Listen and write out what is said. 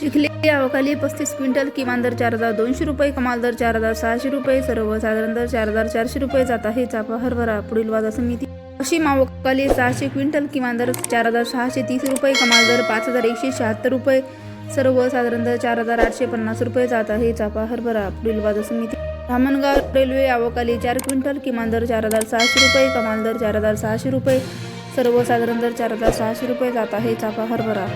चिखली अवकाली पस्तीस क्विंटल किमान दर चार हजार दोनशे रुपये कमाल दर चार हजार सहाशे रुपये सर्वसाधारण दर चार हजार चारशे रुपये जात आहे. चापा हरभरा पुढील बाजार समिती. पश्चिम अवकाली सहाशे क्विंटल किमान दर चार हजार सहाशे तीस रुपये कमाल दर पाच हजार एकशे शहात्तर रुपये. सर्वसाधारण दर चार हजार आठशे पन्नास रुपये जात आहे. चापा हरभरा पुढील बाजार समिती. धामणगाव रेल्वे अवकाली चार क्विंटल किमान दर चार हजार सहाशे रुपये कमाल दर चार हजार सहाशे रुपये. सर्वसाधारण दर चार हजार सहाशे रुपये जात आहे. चापा हरभरा